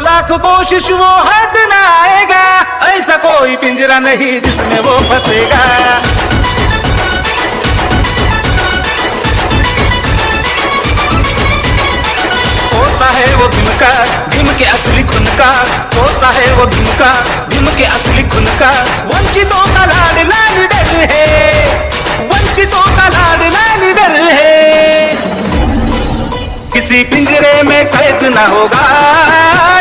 लाख कोशिश वो हाथ न आएगा। ऐसा कोई पिंजरा नहीं जिसमें वो फंसेगा। होता है वो भीम का भीम के असली खुन का। होता है वो भीम का भीम के असली खुन का। वंचितों का लाड लाल डर है। वंचितों का लाड लाल किसी पिंजरे में कैद न होगा।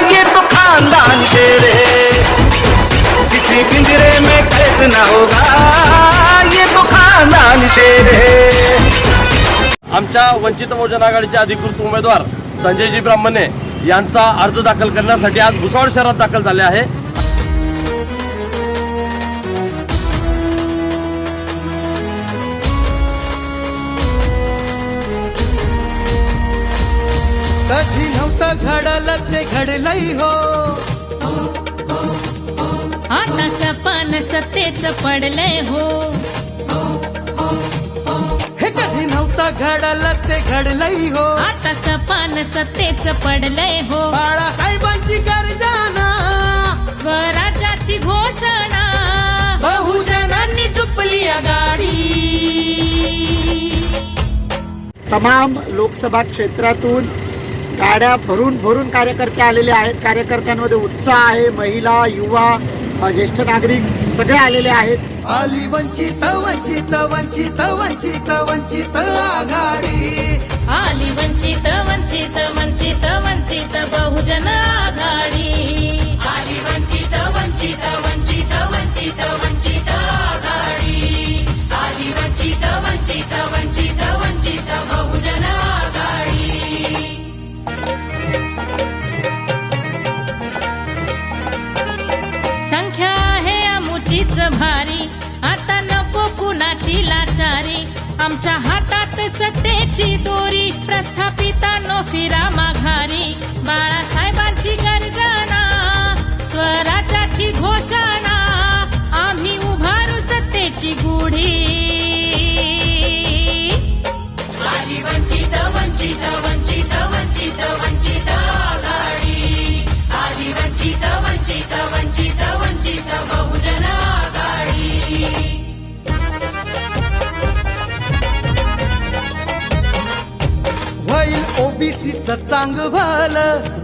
ये तो खानदान शेरे किसी पिंजरे में कैद न होगा। ये तो खानदान शेरे आमच्या वंचित बहुजन आघाडीचे अधिकृत उमेदवार संजयजी ब्राह्मणे यांचा अर्ज दाखल करण्यासाठी आज भुसावळ शहरात दाखल झाले आहे. कधी नव्हतं घडलं ते घडलंय हो. आता सपन सत्तेच पडलंय हो. हे कधी नव्हतं घडलं ते घडलंय हो. आता सपन सत्तेच पडलंय हो. बाळासाहेबांची गर्जना स्वराज्याची घोषणा बहुजनांनी चुपली गाडी. तमाम लोकसभा क्षेत्रातून गाड्या भरून भरून कार्यकर्ते आलेले आहेत कार्यकर्त्यांमध्ये उत्साह आहे महिला युवा ज्येष्ठ नागरिक सगळे आलेले आहेत आली वंचित वंचित वंचित वंचित वंचित आघाडी आली वंचित वंचित वंचित वंचित बहुजन आघाडी आली वंचित वंचित वंचित वंचित वंचित आघाडी आली वंचित वंचित वंचित वंचित सत्तेची दोरी प्रस्थापितांनो ओबीसीच चांग भल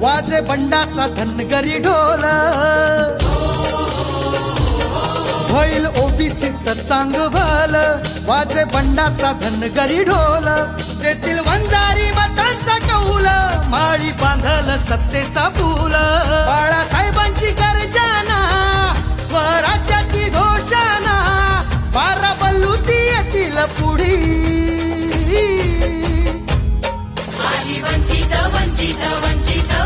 वाजे बंडाचा धनगरी ढोल. होईल ओबीसीच चांग भल वाजे बंडाचा धनगरी ढोल. तेथील वंजारी मतांचा कौल माळी बांधल सत्तेचा फूल. बाळासाहेबांची गर्जना स्वराज्याची घोषणा बारा बल्लुती येतील पुढी. वंचित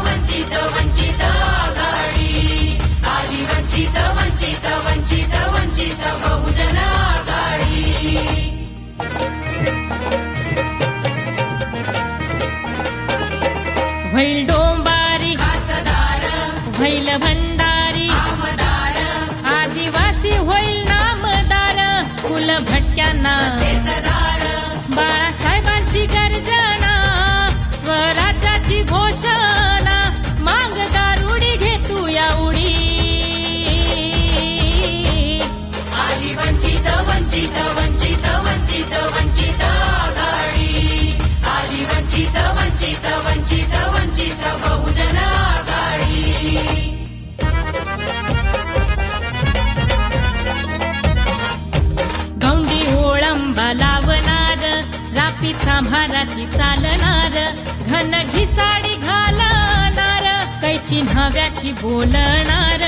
कैची नव्याची बोलणार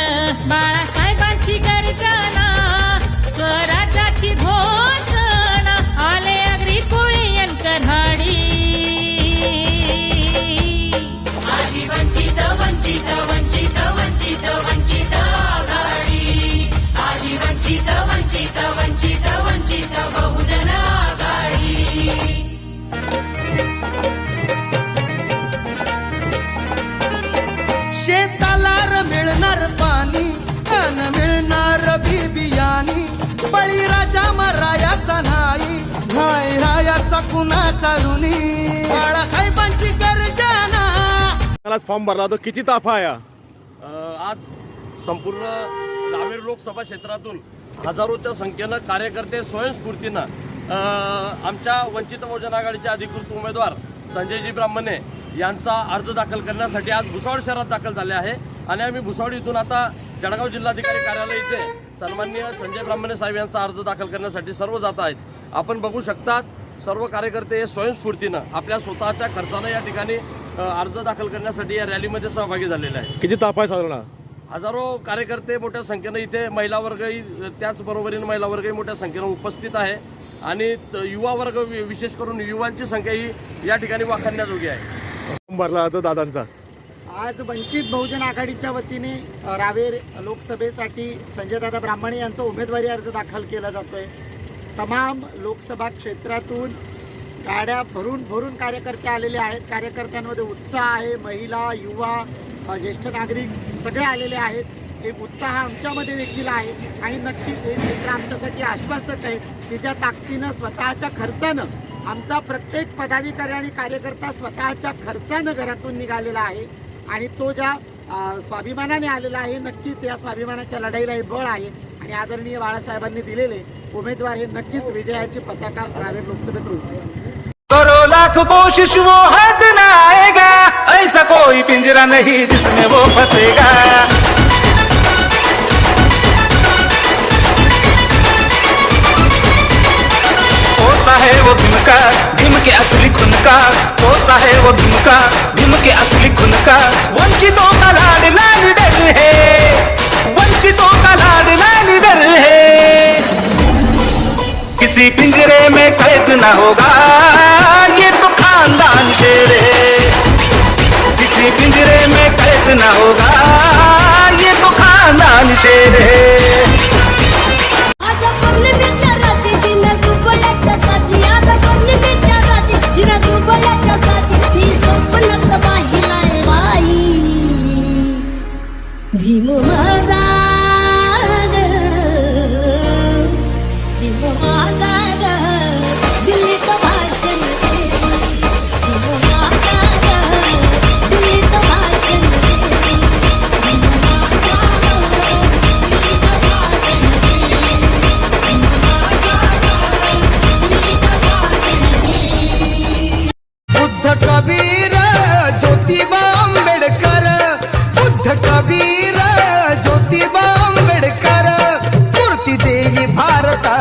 बाळा बाळासाहेबांची गर्जना फॉर्म भरला तो किती ताफा आहे आज संपूर्ण रावेर लोकसभा क्षेत्रातून हजारोच्या संख्येनं कार्यकर्ते स्वयंस्फूर्तीनं अ, आमच्या वंचित बहुजन आघाडीचे अधिकृत उमेदवार संजयजी ब्राह्मणे यांचा अर्ज दाखल करण्यासाठी आज भुसावळ शहरात दाखल झाले आहे. आणि आम्ही भुसावळ इथून आता जळगाव जिल्हाधिकारी कार्यालय इथे सन्माननीय संजय ब्राह्मणे साहेब यांचा अर्ज दाखल करण्यासाठी सर्व जात आहेत. आपण बघू शकतात सर्व कार्यकर्ते हे स्वयंस्फूर्तीनं आपल्या स्वतःच्या खर्चानं या ठिकाणी अर्ज दाखल करण्यासाठी या रॅलीमध्ये सहभागी झालेले आहेत. किती ताप आहे साधारण हजारो कार्यकर्ते मोठ्या संख्येनं इथे महिला वर्गही त्याचबरोबरीने महिला वर्गही मोठ्या संख्येनं उपस्थित आहे. आणि त- युवा वर्ग वि- विशेष करून युवांची संख्या ही या ठिकाणी वाखाणण्याजोगी आहे. भरला होता दादांचा. आज वंचित बहुजन आघाडीच्या वतीने अ, रावेर लोकसभेसाठी संजयदादा ब्राह्मणे यांचा उमेदवारी अर्ज दाखल केला जातोय. तमाम लोकसभा क्षेत्रातून गाड्या भरून भरून कार्यकर्ते आलेले आहेत. कार्यकर्त्यांमध्ये उत्साह आहे. महिला युवा ज्येष्ठ नागरिक सगळे आलेले आहेत. एक उत्साह आमच्यामध्ये देखील आहे. आणि नक्कीच हे क्षेत्र आमच्यासाठी आश्वासक आहे की ज्या ताकदीनं स्वतःच्या खर्चानं आमचा प्रत्येक पदाधिकारी आणि कार्यकर्ता स्वतःच्या खर्चानं घरातून निघालेला आहे. आणि तो ज्या स्वाभिमानाने आलेला आहे नक्कीच या स्वाभिमानाच्या लढाईला हे बळ आहे. आणि आदरणीय बाळासाहेबांनी दिलेले उमेदवार हे नक्कीच विजयाची पताका रावेर लोकसभेत रुजवेल. करो लाख कोशिश वो हाथ ना आएगा ऐसा कोई पिंजरा नहीं जिसमें वो फंसेगा। होता है वो भीम का भीम के असली खुन का। होता है वो भीम का भीम के असली खुन का। वंचितों का लाड लाल डर है। किसी पिंजरे में कैद न होगा। ये तो खानदान शेरे किसी पिंजरे में कैद न होगा। ये तो खानदान शेरे कबीर ज्योतिबा आंबेडकर मूर्ती देई भारता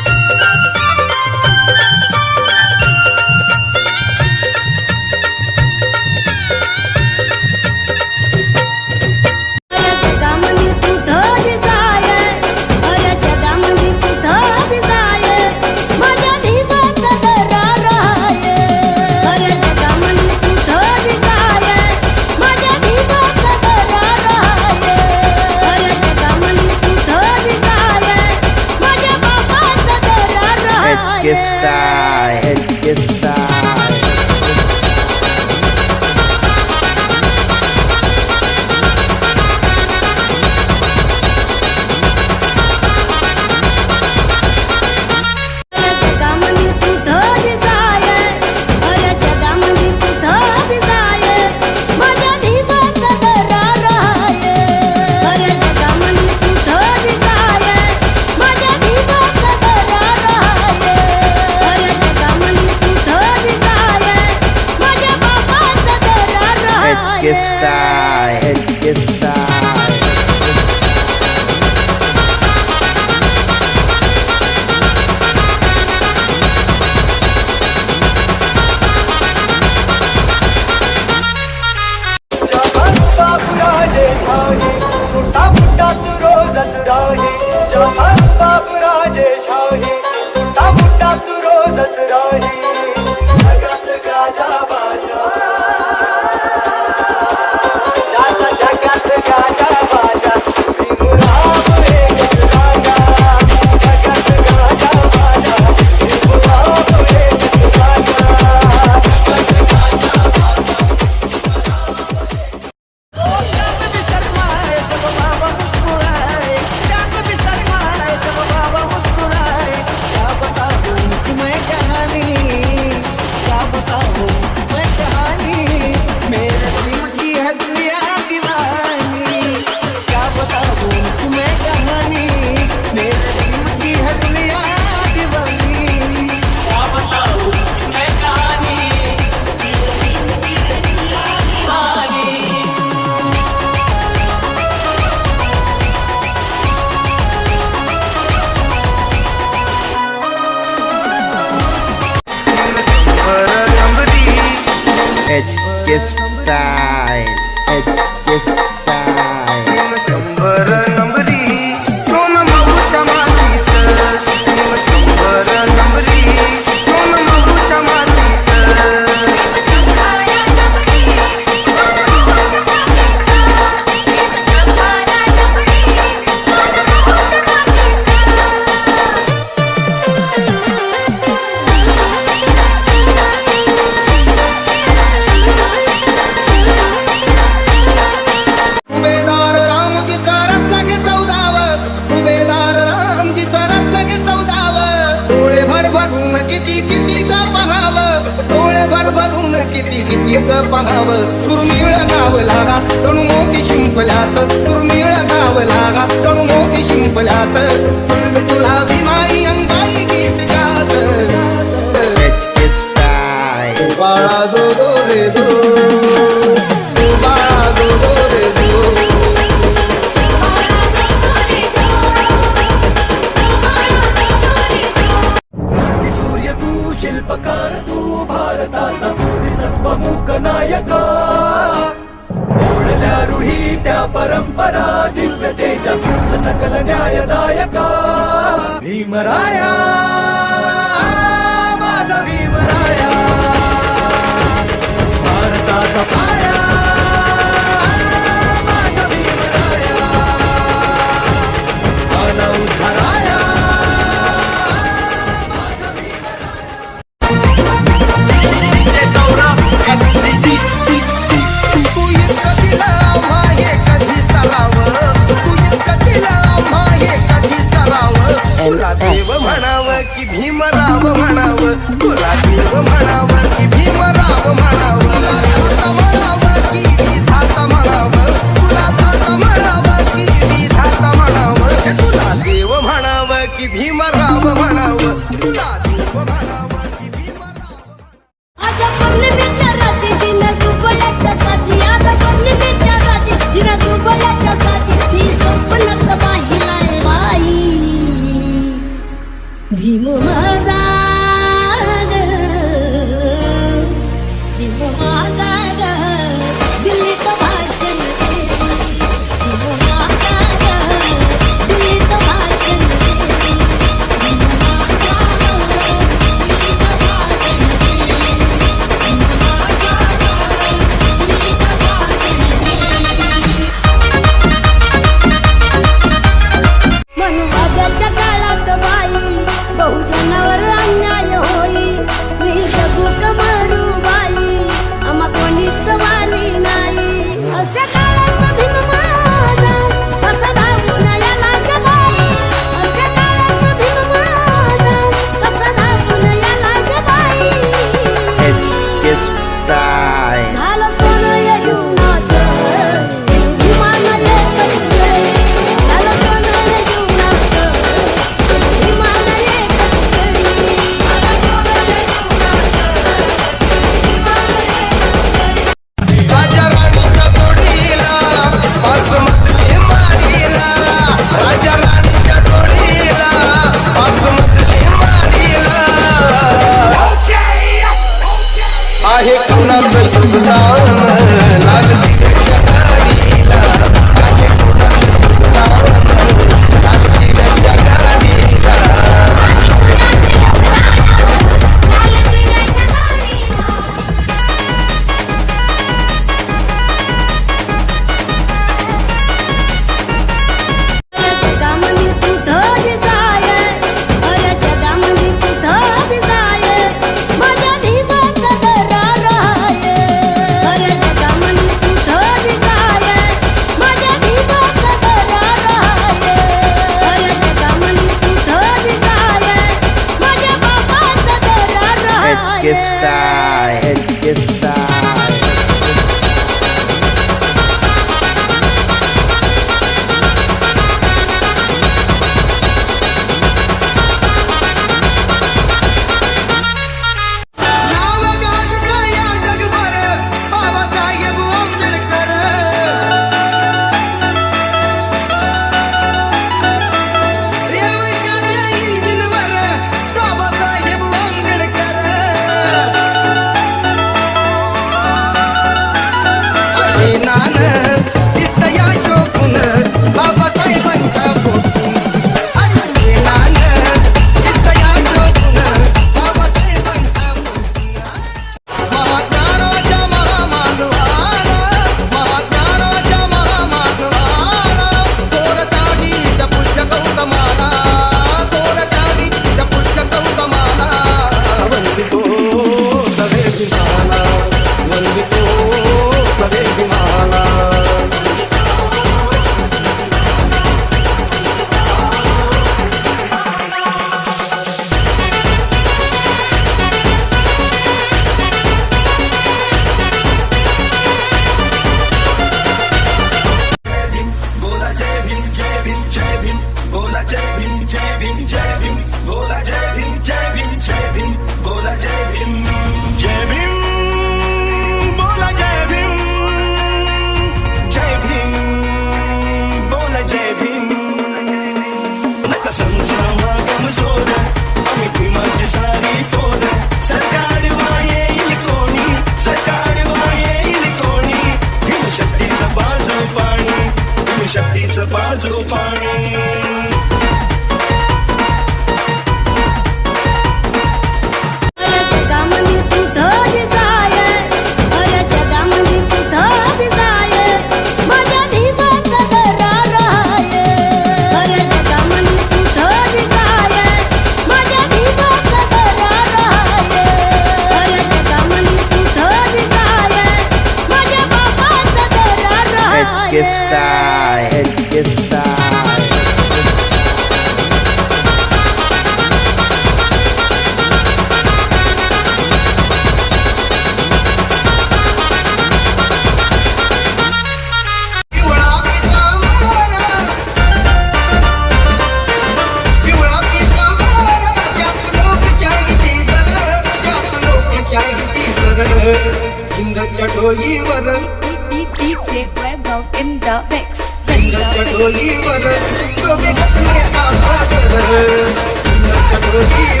जीवन